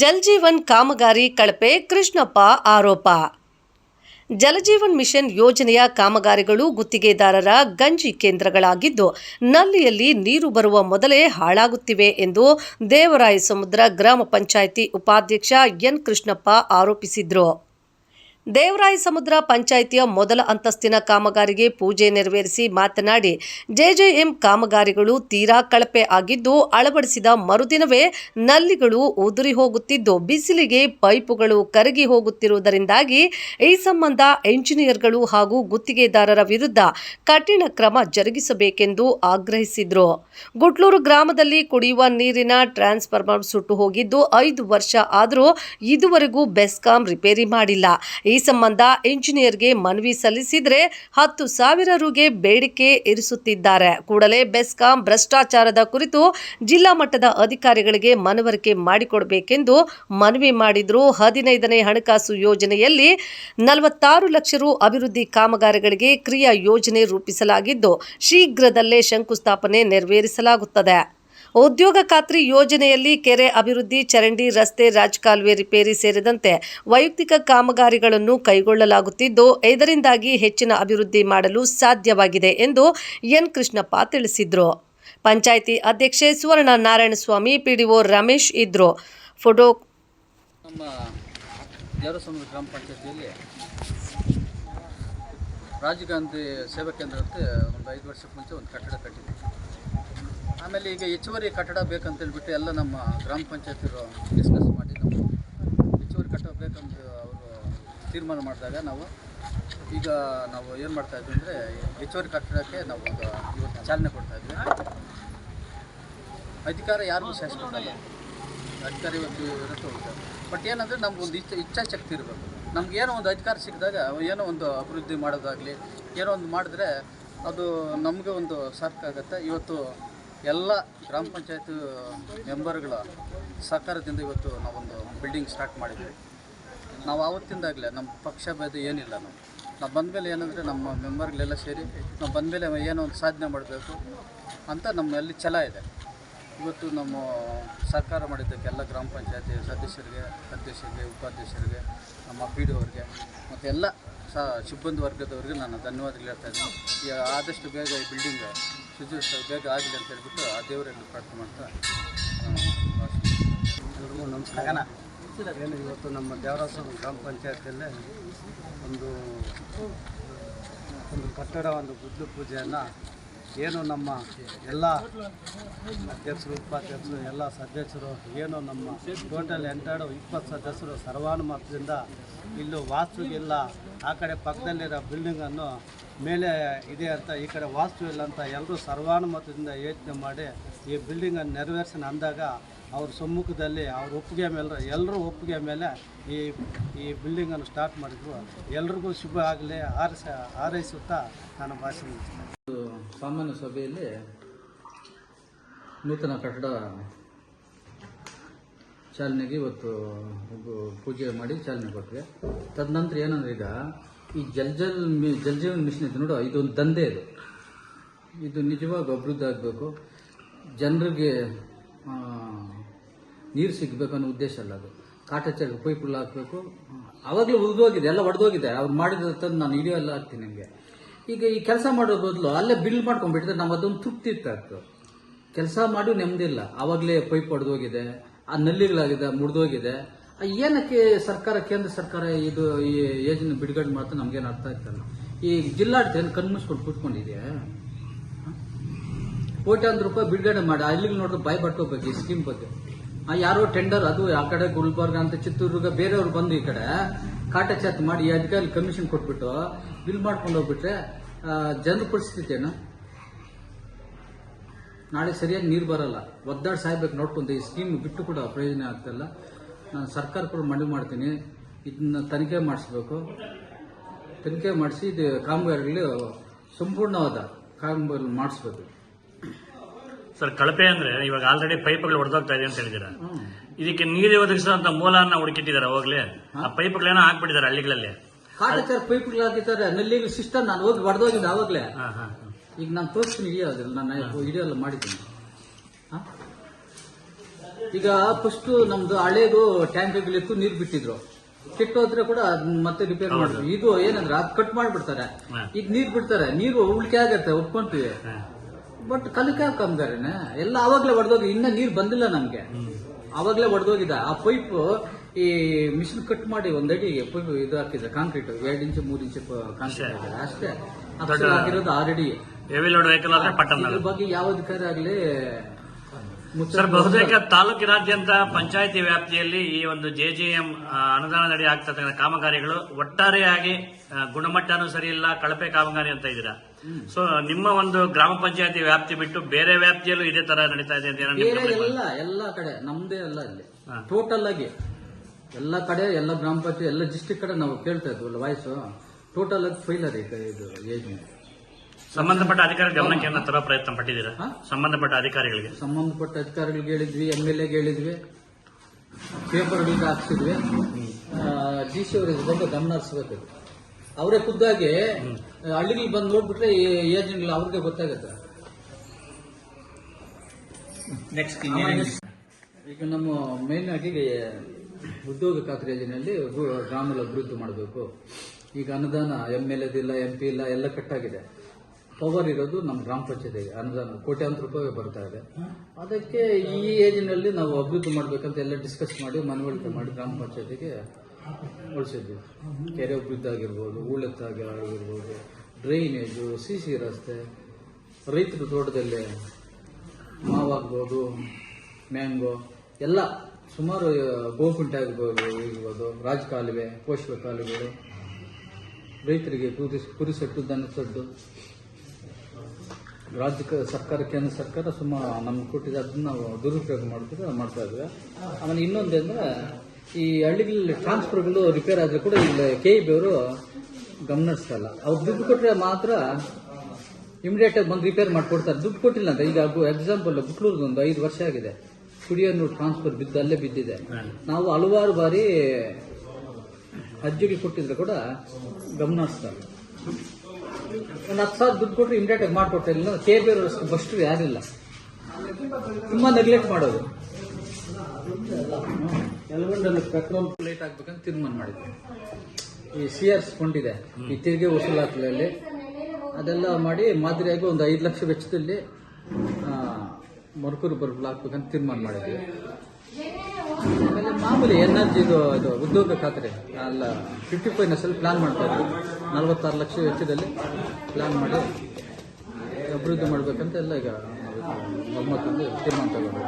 ಜಲ್ಜೀವನ್ ಕಾಮಗಾರಿ ಕಳಪೆ ಕೃಷ್ಣಪ್ಪ ಆರೋಪ. ಜಲಜೀವನ್ ಮಿಷನ್ ಯೋಜನೆಯ ಕಾಮಗಾರಿಗಳು ಗುತ್ತಿಗೆದಾರರ ಗಂಜಿ ಕೇಂದ್ರಗಳಾಗಿದ್ದು, ನಲ್ಲಿಯಲ್ಲಿ ನೀರು ಬರುವ ಮೊದಲೇ ಹಾಳಾಗುತ್ತಿವೆ ಎಂದು ದೇವರಾಯ ಸಮುದ್ರ ಗ್ರಾಮ ಪಂಚಾಯಿತಿ ಉಪಾಧ್ಯಕ್ಷ ಎನ್ ಕೃಷ್ಣಪ್ಪ ಆರೋಪಿಸಿದರು. ದೇವರಾಯ ಸಮುದ್ರ ಪಂಚಾಯಿತಿಯ ಮೊದಲ ಅಂತಸ್ತಿನ ಕಾಮಗಾರಿಗೆ ಪೂಜೆ ನೆರವೇರಿಸಿ ಮಾತನಾಡಿ, ಜೆಜೆಎಂ ಕಾಮಗಾರಿಗಳು ತೀರಾ ಕಳಪೆ ಆಗಿದ್ದು, ಅಳವಡಿಸಿದ ಮರುದಿನವೇ ನಲ್ಲಿಗಳು ಉದುರಿ ಹೋಗುತ್ತಿದ್ದು, ಬಿಸಿಲಿಗೆ ಪೈಪುಗಳು ಕರಗಿ ಹೋಗುತ್ತಿರುವುದರಿಂದಾಗಿ ಈ ಸಂಬಂಧ ಎಂಜಿನಿಯರ್ಗಳು ಹಾಗೂ ಗುತ್ತಿಗೆದಾರರ ವಿರುದ್ಧ ಕಠಿಣ ಕ್ರಮ ಜರುಗಿಸಬೇಕೆಂದು ಆಗ್ರಹಿಸಿದರು. ಗುಡ್ಲೂರು ಗ್ರಾಮದಲ್ಲಿ ಕುಡಿಯುವ ನೀರಿನ ಟ್ರಾನ್ಸ್ಫಾರ್ಮರ್ ಸುಟ್ಟು ಹೋಗಿದ್ದು, ಐದು ವರ್ಷ ಆದರೂ ಇದುವರೆಗೂ ಬೆಸ್ಕಾಂ ರಿಪೇರಿ ಮಾಡಿಲ್ಲ. ಸಂಬಂಧ ಇಂಜಿನಿಯರ್ಗೆ ಮನವಿ ಸಲ್ಲಿಸಿದರೆ ಹತ್ತು ಸಾವಿರ ರುಗೆ ಬೇಡಿಕೆ ಇರಿಸುತ್ತಿದ್ದಾರೆ. ಕೂಡಲೇ ಬೆಸ್ಕಾಂ ಭ್ರಷ್ಟಾಚಾರದ ಕುರಿತು ಜಿಲ್ಲಾ ಮಟ್ಟದ ಅಧಿಕಾರಿಗಳಿಗೆ ಮನವರಿಕೆ ಮಾಡಿಕೊಡಬೇಕೆಂದು ಮನವಿ ಮಾಡಿದ್ರು. ಹದಿನೈದನೇ ಹಣಕಾಸು ಯೋಜನೆಯಲ್ಲಿ ನಲವತ್ತಾರು ಲಕ್ಷ ರು ಅಭಿವೃದ್ಧಿ ಕಾಮಗಾರಿಗಳಿಗೆ ಕ್ರಿಯಾ ಯೋಜನೆ ರೂಪಿಸಲಾಗಿದ್ದು, ಶೀಘ್ರದಲ್ಲೇ ಶಂಕುಸ್ಥಾಪನೆ ನೆರವೇರಿಸಲಾಗುತ್ತದೆ. ಉದ್ಯೋಗ ಖಾತ್ರಿ ಯೋಜನೆಯಲ್ಲಿ ಕೆರೆ ಅಭಿವೃದ್ಧಿ, ಚರಂಡಿ, ರಸ್ತೆ, ರಾಜಕಾಲುವೆ ರಿಪೇರಿ ಸೇರಿದಂತೆ ವೈಯಕ್ತಿಕ ಕಾಮಗಾರಿಗಳನ್ನು ಕೈಗೊಳ್ಳಲಾಗುತ್ತಿದ್ದು, ಇದರಿಂದಾಗಿ ಹೆಚ್ಚಿನ ಅಭಿವೃದ್ಧಿ ಮಾಡಲು ಸಾಧ್ಯವಾಗಿದೆ ಎಂದು ಎನ್. ಕೃಷ್ಣಪ್ಪ ತಿಳಿಸಿದರು. ಪಂಚಾಯಿತಿ ಅಧ್ಯಕ್ಷೆ ಸುವರ್ಣ ನಾರಾಯಣಸ್ವಾಮಿ, ಪಿಡಿಒ ರಮೇಶ್ ಇದ್ರು. ಫೋಟೋ ಗ್ರಾಮ ಪಂಚಾಯತಿಯಲ್ಲಿ ರಾಜೀವ್ ಗಾಂಧಿ ಸೇವಾ ಕೇಂದ್ರ ಅಂತ ಒಂದು ಐದು ವರ್ಷಕ್ಕೆ ಮುಂಚೆ ಒಂದು ಕಟ್ಟಡ ಕಟ್ಟಿದ್ವಿ. ಆಮೇಲೆ ಈಗ ಹೆಚ್ಚುವರಿ ಕಟ್ಟಡ ಬೇಕಂತ ಹೇಳ್ಬಿಟ್ಟು ಎಲ್ಲ ನಮ್ಮ ಗ್ರಾಮ ಪಂಚಾಯತಿರು ಡಿಸ್ಕಸ್ ಮಾಡಿ ನಾವು ಹೆಚ್ಚುವರಿ ಕಟ್ಟಡ ಬೇಕಂತ ಅವರು ತೀರ್ಮಾನ ಮಾಡಿದಾಗ ನಾವು ಈಗ ನಾವು ಏನು ಮಾಡ್ತಾ ಇದ್ವಿ ಅಂದರೆ ಹೆಚ್ಚುವರಿ ಕಟ್ಟಡಕ್ಕೆ ನಾವು ಒಂದು ಇವತ್ತು ಚಾಲನೆ ಕೊಡ್ತಾ ಇದ್ವಿ. ಅಧಿಕಾರ ಯಾರಿಗೂ ಶಾಶ್ವತಲ್ಲ ಅಧಿಕಾರ ಇವತ್ತು ಇರುತ್ತೆ ಹೋಗುತ್ತೆ ಬಟ್ ಏನಂದರೆ ನಮ್ಗೊಂದು ಇಚ್ಛ ಇಚ್ಛಾಶಕ್ತಿ ಇರಬೇಕು. ನಮ್ಗೆ ಏನೋ ಒಂದು ಅಧಿಕಾರ ಸಿಕ್ಕಿದಾಗ ಏನೋ ಒಂದು ಅಭಿವೃದ್ಧಿ ಮಾಡೋದಾಗಲಿ, ಏನೋ ಒಂದು ಮಾಡಿದ್ರೆ ಅದು ನಮಗೆ ಒಂದು ಸಾರ್ಥಕ ಆಗುತ್ತೆ. ಇವತ್ತು ಎಲ್ಲ ಗ್ರಾಮ ಪಂಚಾಯತ್ ಮೆಂಬರ್ಗಳ ಸಹಕಾರದಿಂದ ಇವತ್ತು ನಾವೊಂದು ಬಿಲ್ಡಿಂಗ್ ಸ್ಟಾರ್ಟ್ ಮಾಡಿದ್ವಿ. ನಾವು ಆವತ್ತಿಂದಾಗಲೇ ನಮ್ಮ ಪಕ್ಷ ಭೇದ ಏನಿಲ್ಲ ನಾವು ನಾವು ಬಂದಮೇಲೆ ಏನಂದರೆ ನಮ್ಮ ಮೆಂಬರ್ಗಳೆಲ್ಲ ಸೇರಿ ನಾವು ಬಂದಮೇಲೆ ಏನೋ ಒಂದು ಸಾಧನೆ ಮಾಡಬೇಕು ಅಂತ ನಮ್ಮಲ್ಲಿ ಛಲ ಇದೆ. ಇವತ್ತು ನಮ್ಮ ಸರ್ಕಾರ ಮಾಡಿದ್ದಕ್ಕೆ ಎಲ್ಲ ಗ್ರಾಮ ಪಂಚಾಯತಿ ಸದಸ್ಯರಿಗೆ, ಅಧ್ಯಕ್ಷರಿಗೆ, ಉಪಾಧ್ಯಕ್ಷರಿಗೆ, ನಮ್ಮ ಪಿ ಡಿ ಅವ್ರಿಗೆ ಮತ್ತು ಎಲ್ಲ ಸಿಬ್ಬಂದಿ ವರ್ಗದವರಿಗೆ ನಾನು ಧನ್ಯವಾದಗಳು ಹೇಳ್ತಾ ಇದ್ದೀನಿ. ಆದಷ್ಟು ಬೇಗ ಈ ಬಿಲ್ಡಿಂಗ್ ಶುಚಿತ್ವ ಬೇಗ ಆಗಲಿ ಅಂತ ಹೇಳ್ಬಿಟ್ಟು ಆ ದೇವರಲ್ಲಿ ಪ್ರಾರ್ಥನೆ ಮಾಡ್ತಾ ನಮಸ್ಕಾರ. ಏನು ಇವತ್ತು ನಮ್ಮ ದೇವರಾಸ ಗ್ರಾಮ ಪಂಚಾಯತಿಯಲ್ಲೇ ಒಂದು ಒಂದು ಕಟ್ಟಡ ಒಂದು ಗುದ್ಲು ಪೂಜೆಯನ್ನು ಏನು ನಮ್ಮ ಎಲ್ಲ ಅಧ್ಯಕ್ಷರು ಉಪಾಧ್ಯಕ್ಷರು, ಎಲ್ಲ ಸದಸ್ಯರು, ಏನು ನಮ್ಮ ಟೋಟಲ್ ಎಂಟೆರಡು ಇಪ್ಪತ್ತು ಸದಸ್ಯರು ಸರ್ವಾನುಮತದಿಂದ ಇಲ್ಲೂ ವಾಸ್ತು ಇಲ್ಲ ಆ ಕಡೆ ಪಕ್ಕದಲ್ಲಿರೋ ಬಿಲ್ಡಿಂಗನ್ನು ಮೇಲೆ ಇದೆ ಅಂತ, ಈ ಕಡೆ ವಾಸ್ತು ಇಲ್ಲ ಅಂತ ಎಲ್ಲರೂ ಸರ್ವಾನುಮತದಿಂದ ಯೋಚನೆ ಮಾಡಿ ಈ ಬಿಲ್ಡಿಂಗನ್ನು ನೆರವೇರಿಸೋಣ ಅಂದಾಗ ಅವ್ರ ಸಮ್ಮುಖದಲ್ಲಿ ಅವ್ರ ಒಪ್ಪಿಗೆ ಮೇಲೆ ಎಲ್ಲರೂ ಒಪ್ಪಿಗೆ ಮೇಲೆ ಈ ಈ ಬಿಲ್ಡಿಂಗನ್ನು ಸ್ಟಾರ್ಟ್ ಮಾಡಿದ್ರು. ಎಲ್ರಿಗೂ ಶುಭ ಆಗಲಿ ಹಾರೈಸ ಹಾರೈಸುತ್ತಾ ನಾನು ಭಾಷಣ ಸಾಮಾನ್ಯ ಸಭೆಯಲ್ಲಿ ನೂತನ ಕಟ್ಟಡ ಚಾಲನೆಗೆ ಇವತ್ತು ಪೂಜೆ ಮಾಡಿ ಚಾಲನೆ ಕೊಟ್ವಿ. ತದನಂತರ ಏನಂದ್ರೆ ಈಗ ಈ ಜಲ್ಜಲ್ ಜಲ್ ಮಿ- ಜಲ್ ಜೀವನ್ ಮಿಷನ್ ಇದೆ ನೋಡು, ಇದೊಂದು ದಂಧೆ ಇದು. ಇದು ನಿಜವಾಗಿ ಅಭಿವೃದ್ಧಿ ಆಗಬೇಕು. ಜನರಿಗೆ ನೀರು ಸಿಗಬೇಕು ಅನ್ನೋ ಉದ್ದೇಶ ಅಲ್ಲ ಅದು. ಕಾಟಾಚಾರ ಪೈಪುಗಳು ಹಾಕಬೇಕು. ಅವಾಗಲೇ ಉಳಿದೋಗಿದೆ ಎಲ್ಲ ಒಡೆದೋಗಿದೆ. ಅವ್ರು ಮಾಡಿದ ತಂದು ನಾನು ವಿಡಿಯೋ ಎಲ್ಲ ಹಾಕ್ತೀನಿ ನಿಮಗೆ. ಈಗ ಈ ಕೆಲಸ ಮಾಡೋ ಬದಲು ಅಲ್ಲೇ ಬಿಲ್ ಮಾಡ್ಕೊಂಡ್ಬಿಟ್ಟಿದ್ರೆ ನಾವು ಅದೊಂದು ತೃಪ್ತಿ ಇರ್ತಾಯಿತ್ತು. ಕೆಲಸ ಮಾಡಿ ನೆಮ್ಮದಿಲ್ಲ ಆವಾಗಲೇ ಪೈಪ್ ಒಡೆದೋಗಿದೆ, ಆ ನಲ್ಲಿಗಳಾಗಿದೆ ಮುರಿದೋಗಿದೆ. ಆ ಏನಕ್ಕೆ ಸರ್ಕಾರ, ಕೇಂದ್ರ ಸರ್ಕಾರ ಇದು ಈ ಯೋಜನೆ ಬಿಡುಗಡೆ ಮಾಡ್ತಾ ನಮಗೇನು ಅರ್ಥ ಆಗ್ತಲ್ಲ ಈ ಜಿಲ್ಲಾಡಳಿತ ಏನು ಕಣ್ಮುಚ್ಕೊಂಡು ಕೂತ್ಕೊಂಡಿದೆಯಾ? ಕೋಟ್ಯಾಂತರ ರೂಪಾಯಿ ಬಿಡುಗಡೆ ಮಾಡಿ. ಅಲ್ಲಿಗೆ ನೋಡಿದ್ರೆ ಬಾಯ್ ಬಟ್ಟೋಗ್ಬೇಕು ಈ ಸ್ಕೀಮ್ ಬಗ್ಗೆ. ಯಾರೋ ಟೆಂಡರ್ ಅದು ಆ ಕಡೆ ಗುಲ್ಬರ್ಗ ಅಂತ ಚಿತ್ರದುರ್ಗ ಬೇರೆಯವ್ರು ಬಂದು ಈ ಕಡೆ ಕಾಟಚಾತ್ ಮಾಡಿ ಈ ಅಧಿಕಾರಿ ಕಮಿಷನ್ ಕೊಟ್ಬಿಟ್ಟು ಬಿಲ್ ಮಾಡ್ಕೊಂಡು ಹೋಗ್ಬಿಟ್ರೆ ಜನರ ಪರಿಸ್ಥಿತಿ ಏನು? ನಾಳೆ ಸರಿಯಾಗಿ ನೀರು ಬರಲ್ಲ. ಒದ್ದಾಡ್ ಸಾಯ್ಬೇಕು ನೋಡ್ಕೊಂಡು ಈ ಸ್ಕೀಮ್ ಬಿಟ್ಟು ಕೂಡ ಪ್ರಯೋಜನ ಆಗ್ತಿಲ್ಲ ನಾನು ಸರ್ಕಾರ ಕೂಡ ಮನವಿ ಮಾಡ್ತೀನಿ. ಇದನ್ನ ತನಿಖೆ ಮಾಡಿಸ್ಬೇಕು. ತನಿಖೆ ಮಾಡಿಸಿ ಇದು ಕಾಮಗಾರಿಗಳು ಸಂಪೂರ್ಣವಾದ ಕಾಮಗಾರಿ ಮಾಡಿಸ್ಬೇಕು. ಸರ್ ಕಳಪೆ ಅಂದ್ರೆ ಇವಾಗ ಆಲ್ರೆಡಿ ಪೈಪ್ಗಳು ಹೊಡೆದೋಗ್ತಾ ಇದೆ ಅಂತ ಹೇಳಿದ್ದೀರಾ? ಇದಕ್ಕೆ ನೀರು ಒದಗಿಸುವಂತ ಮೂಲನ ಹುಡುಕಿಟ್ಟಿದ್ದಾರೆ ಅವಾಗಲೇ ಆ ಪೈಪ್ಗಳೇನೋ ಹಾಕ್ಬಿಟ್ಟಿದ್ದಾರೆ ಹಳ್ಳಿಗಳಲ್ಲಿ. ಕಾಟಾಚಾರ ಪೈಪ್ಗಳು ಹಾಕಿದ್ದಾರೆ ನಲ್ಲಿಗೆ ಸಿಸ್ಟಮ್ ನಾನು ಹೋಗಿ ಹೊಡೆದೋಗಿದ್ದೆ ಅವಾಗಲೇ ಈಗ ನಾನು ತೋರಿಸ್ತೀನಿ ಹಿಡಿಯೋದಿಲ್ಲ ನಾನು ಹಿಡಿಯೋಲ್ಲ ಮಾಡಿದ್ದೀನಿ? ಈಗ ಫಸ್ಟ್ ನಮ್ದು ಹಳೇದು ಟ್ಯಾಂಕ್ಗಳಿತ್ತು ನೀರು ಬಿಟ್ಟಿದ್ರು. ಕೆಟ್ಟೋದ್ರೆ ಕೂಡ ಮತ್ತೆ ರಿಪೇರ್ ಮಾಡಿದ್ರು. ಇದು ಏನಂದ್ರೆ ಅದು ಕಟ್ ಮಾಡ್ಬಿಡ್ತಾರೆ. ಈಗ ನೀರು ಬಿಡ್ತಾರೆ. ನೀರು ಉಳಿಕೆ ಆಗತ್ತೆ ಒಪ್ಕೊಂತೀವಿ. ಬಟ್ ಕಲಿಕೆ ಕಾಮಗಾರಿನೇ ಎಲ್ಲ ಅವಾಗ್ಲೇ ಒಡೆದೋಗಿ ಇನ್ನ ನೀರ್ ಬಂದಿಲ್ಲ ನಮ್ಗೆ. ಅವಾಗ್ಲೇ ಒಡೆದೋಗಿದೆ. ಆ ಪೈಪ್ ಈ ಮಿಷಿನ್ ಕಟ್ ಮಾಡಿ ಒಂದಡಿ ಪೈಪ್ ಇದು ಹಾಕಿದ್ರೆ ಕಾಂಕ್ರೀಟ್. ಎರಡ್ ಇಂಚು ಮೂರ್ ಇಂಚು ಕಾಂಕ್ರೀಟ್ ಅಷ್ಟೇ. ಆಗಿರೋದು ಹಾಕಿರೋದು ಆಲ್ರೆಡಿ ಹೆವಿ ಲೋಡ್ ವೆಹಿಕಲ್ ಆದ್ರೆ ಪಟ್ಟಣ ಬಗ್ಗೆ ಯಾವ ಅಧಿಕಾರಿ ಆಗ್ಲಿ ಸರ್ ಬಹುತೇಕ ತಾಲೂಕಿನಾದ್ಯಂತ ಪಂಚಾಯಿತಿ ವ್ಯಾಪ್ತಿಯಲ್ಲಿ ಈ ಒಂದು ಜೆಜೆಎಂ ಅನುದಾನದಡಿ ಆಗ್ತಕ್ಕಂಥ ಕಾಮಗಾರಿಗಳು ಒಟ್ಟಾರೆಯಾಗಿ ಗುಣಮಟ್ಟನೂ ಸರಿ ಇಲ್ಲ ಕಳಪೆ ಕಾಮಗಾರಿ ಅಂತ ಇದ್ದೀರಾ? ಸೊ ನಿಮ್ಮ ಒಂದು ಗ್ರಾಮ ಪಂಚಾಯತಿ ವ್ಯಾಪ್ತಿ ಬಿಟ್ಟು ಬೇರೆ ವ್ಯಾಪ್ತಿಯಲ್ಲೂ ಇದೇ ತರ ನಡೀತಾ ಇದೆ ಅಂತ ಎಲ್ಲ ಎಲ್ಲ ಕಡೆ ನಮ್ದೇ ಅಲ್ಲ. ಇಲ್ಲಿ ಟೋಟಲ್ ಆಗಿ ಎಲ್ಲ ಕಡೆ ಎಲ್ಲ ಗ್ರಾಮ ಪಂಚಾಯತ್ ಎಲ್ಲ ಡಿಸ್ಟಿಕ್ ಕಡೆ ನಾವು ಕೇಳ್ತಾ ಇದ್ವಲ್ಲ ವಾಯ್ಸು ಟೋಟಲ್ ಆಗಿ ಫೈಲರ್ ಇದು ಯೋಜನೆ ಸಂಬಂಧಪಟ್ಟ ಅಧಿಕಾರಿ ಗಮನಕ್ಕೆ ಏನೋ ತರೋ ಪ್ರಯತ್ನ ಪಟ್ಟಿದ್ದೀರಾ? ಹಾ? ಸಂಬಂಧಪಟ್ಟ ಅಧಿಕಾರಿಗಳಿಗೆ? ಸಂಬಂಧಪಟ್ಟ ಅಧಿಕಾರಿಗಳಿಗೆ ಹೇಳಿದ್ವಿ ಎಂ ಎಲ್ ಎಗೆ ಹೇಳಿದ್ವಿ ಪೇಪರ್ಗಳಿಗೆ ಹಾಕ್ಸಿದ್ವಿ. ಡಿ ಸಿ ಅವರಿಗೆ ಬಂದು ಗಮನ ಹರಿಸ್ಬೇಕು. ಅವರೇ ಖುದ್ದಾಗಿ ಹಳ್ಳಿಗೆ ಬಂದು ನೋಡ್ಬಿಟ್ರೆ ಈ ಏಜೆಂಟ್ ಅವ್ರಿಗೆ ಗೊತ್ತಾಗುತ್ತೆ. ಈಗ ನಮ್ಮ ಮೇನ್ ಆಗಿ ಉದ್ಯೋಗ ಖಾತ್ರಿ ಯೋಜನೆಯಲ್ಲಿ ಗ್ರಾಮಗಳ ಅಭಿವೃದ್ಧಿ ಮಾಡಬೇಕು. ಈಗ ಅನುದಾನ ಎಂ ಎಲ್ ಎದಿಲ್ಲ ಎಂ ಪಿ ಇಲ್ಲ ಎಲ್ಲ ಕಟ್ಟಾಗಿದೆ. ಪವರ್ ಇರೋದು ನಮ್ಮ ಗ್ರಾಮ ಪಂಚಾಯತಿಗೆ ಅನುದಾನ ಕೋಟ್ಯಾಂತರ ರೂಪಾಯಿ ಬರ್ತಾ ಇದೆ. ಅದಕ್ಕೆ ಈ ಏಜಿನಲ್ಲಿ ನಾವು ಅಭಿವೃದ್ಧಿ ಮಾಡಬೇಕಂತ ಎಲ್ಲ ಡಿಸ್ಕಸ್ ಮಾಡಿ ಮನವರಿಕೆ ಮಾಡಿ ಗ್ರಾಮ ಪಂಚಾಯತಿಗೆ ಉಳಿಸಿದ್ವಿ. ಕೆರೆ ಅಭಿವೃದ್ಧಿ ಆಗಿರ್ಬೋದು ಹೂಳೆತ್ತಾಗಿ ಆಗಿರ್ಬೋದು ಡ್ರೈನೇಜು ಸಿ ಸಿ ರಸ್ತೆ ರೈತರ ತೋಟದಲ್ಲಿ ಮಾವಾಗ್ಬೋದು ಮ್ಯಾಂಗೋ ಎಲ್ಲ ಸುಮಾರು ಗೋಕುಂಟೆ ಆಗಿರ್ಬೋದು ಇರ್ಬೋದು ರಾಜಕಾಲುವೆ ಪೋಷಕ ಕಾಲುವೆಗಳು. ರೈತರಿಗೆ ಕುರಿ ಕುರಿ ಸೆಟ್ಟು ದನ ಸೆಟ್ಟು. ರಾಜ್ಯ ಸರ್ಕಾರ, ಕೇಂದ್ರ ಸರ್ಕಾರ ಸುಮ್ಮ ನಮ್ಗೆ ಕೊಟ್ಟಿದೆ, ಅದನ್ನ ದುರುಪಯೋಗ ಮಾಡ್ತಿದ್ರೆ ಮಾಡ್ತಾ ಇದ್ವಿ. ಆಮೇಲೆ ಇನ್ನೊಂದಂದ್ರೆ ಈ ಹಳ್ಳಿಗಳಲ್ಲಿ ಟ್ರಾನ್ಸ್ಫರ್ಗಳು ರಿಪೇರ್ ಆದರೆ ಕೂಡ ಇಲ್ಲಿ ಕೆ ಇ ಬಿ ಅವರು ಗಮನಿಸ್ತಲ್ಲ. ಅವ್ರು ದುಡ್ಡು ಕೊಟ್ಟರೆ ಮಾತ್ರ ಇಮಿಡಿಯೇಟ್ ಆಗಿ ಬಂದು ರಿಪೇರ್ ಮಾಡಿಕೊಡ್ತಾರೆ. ದುಡ್ಡು ಕೊಟ್ಟಿಲ್ಲ ಅಂತ ಈಗ ಎಕ್ಸಾಂಪಲ್ ಬುಕ್ಳೂರ್ದು ಒಂದು ಐದು ವರ್ಷ ಆಗಿದೆ. ಕುಡಿಯೋ ಟ್ರಾನ್ಸ್ಫರ್ ಬಿದ್ದು ಅಲ್ಲೇ ಬಿದ್ದಿದೆ. ನಾವು ಹಲವಾರು ಬಾರಿ ಅಜ್ಜಿಗೆ ಕೊಟ್ಟಿದ್ರೆ ಕೂಡ ಗಮನ ಹರಿಸ್ತಾರೆ ಒಂದು ಹತ್ತು ಸಾವಿರ ದುಡ್ಡು ಕೊಟ್ಟರೆ ಆಗಿ ಮಾಡ್ಕೊಡ್ತಾರೆ. ಇಲ್ಲ ಕೆ ಬಿ ಅವರಷ್ಟು ಬಸ್ಟು ಯಾರಿಲ್ಲ. ತುಂಬಾ ನೆಗ್ಲೆಕ್ಟ್ ಮಾಡೋದು. ಎಲ್ಗೊಂಡಲ್ಲಿ ಪೆಟ್ರೋಲ್ ಲೇಟ್ ಆಗ್ಬೇಕಂತ ತೀರ್ಮಾನ ಮಾಡಿದ್ವಿ ಈ ಸಿ ಆರ್ ಇದೆ. ಈ ತೆರಿಗೆ ವಸೂಲಾತಿಯಲ್ಲಿ ಅದೆಲ್ಲ ಮಾಡಿ ಮಾದರಿಯಾಗಿ ಒಂದು ಐದು ಲಕ್ಷ ವೆಚ್ಚದಲ್ಲಿ ಮರುಕೂರು ಬರ್ಬಲ್ ಹಾಕ್ಬೇಕಂತ ತೀರ್ಮಾನ ಮಾಡಿದ್ವಿ ಆಮೇಲೆ ಮಾಮೂಲಿ ಎನರ್ಜಿ ಇದು ಉದ್ಯೋಗ ಖಾತ್ರಿ. ಅಲ್ಲ ಫಿಫ್ಟಿ ಫೈವ್ನೆಸ್ಸಲ್ಲಿ ಪ್ಲಾನ್ ಮಾಡ್ತಾ ಇದ್ದೀವಿ ನಲವತ್ತಾರು ಲಕ್ಷ ವೆಚ್ಚದಲ್ಲಿ ಪ್ಲಾನ್ ಮಾಡಿ ಅಭಿವೃದ್ಧಿ ಮಾಡಬೇಕಂತ ಎಲ್ಲ ಈಗ ಒಮ್ಮತ್ತೊಂದು ತೀರ್ಮಾನ ತಗೊಂಡು